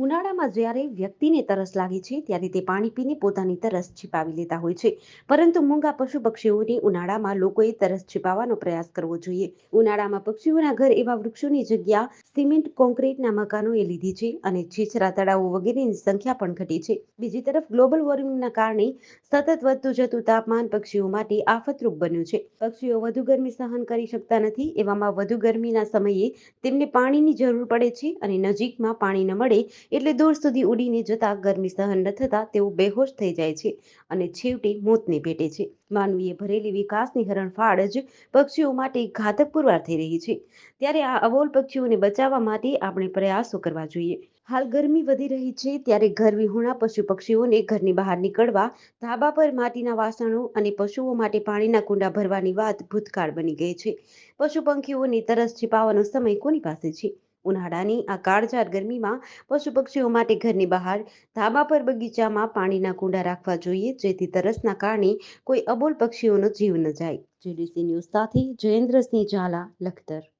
ઉનાળામાં જ્યારે વ્યક્તિને તરસ લાગે છે, ત્યારે તે પાણી પીને પોતાની તરસ छिપાવી લેતા હોય છે. પરંતુ મૂંગા પશુ પક્ષીઓની ઉનાળામાં લોકોએ તરસ छिપાવવાનો પ્રયાસ કરવો જોઈએ. ઉનાળામાં પક્ષીઓના ઘર એવા વૃક્ષોની જગ્યા સિમેન્ટ કોન્ક્રીટના મકાનોએ લીધી છે અને છીછરા તળાવો વગેરેની સંખ્યા પણ ઘટી છે. બીજી તરફ, ગ્લોબલ વોર્મિંગના કારણે સતત વધતું જતું તાપમાન પક્ષીઓ માટે આફતરૂપ બન્યું છે. પક્ષીઓ વધુ ગરમી સહન કરી શકતા નથી, એવામાં વધુ ગરમીના સમયે તેમને પાણીની જરૂર પડે છે અને નજીકમાં પાણી ન મળે એટલે દૂર સુધી ઉડીને જતા ગરમી સહન ન થતા તેઓ બેહોશ થઈ જાય છે અને છેવટે મોતને ભેટે છે. માનવીએ ભરેલી વિકાસની હરણફાળ જ પક્ષીઓ માટે ઘાતક પુરવાર થઈ રહી છે. ત્યારે આ અબોલ પક્ષીઓને બચાવવા માટે આપણે પ્રયાસો કરવા જોઈએ. હાલ ગરમી વધી રહી છે ત્યારે ઘર વિહોણા પશુ પક્ષીઓને ઘરની બહાર નીકળવા, ધાબા પર માટીના વાસણો અને પશુઓ માટે પાણીના કુંડા ભરવાની વાત ભૂતકાળ બની ગઈ છે. પશુ પંખીઓની તરસ છીપાવવાનો સમય કોની પાસે છે? ઉનાળાની આ કાળઝાળ ગરમીમાં પશુ પક્ષીઓ માટે ઘરની બહાર, ધાબા પર બગીચામાં પાણીના કુંડા રાખવા જોઈએ, જેથી તરસના કારણે કોઈ અબોલ પક્ષીઓનો જીવ ન જાય. જેડીસી ન્યૂઝ સાથે જયેન્દ્રસિંહ ઝાલા, લખતર.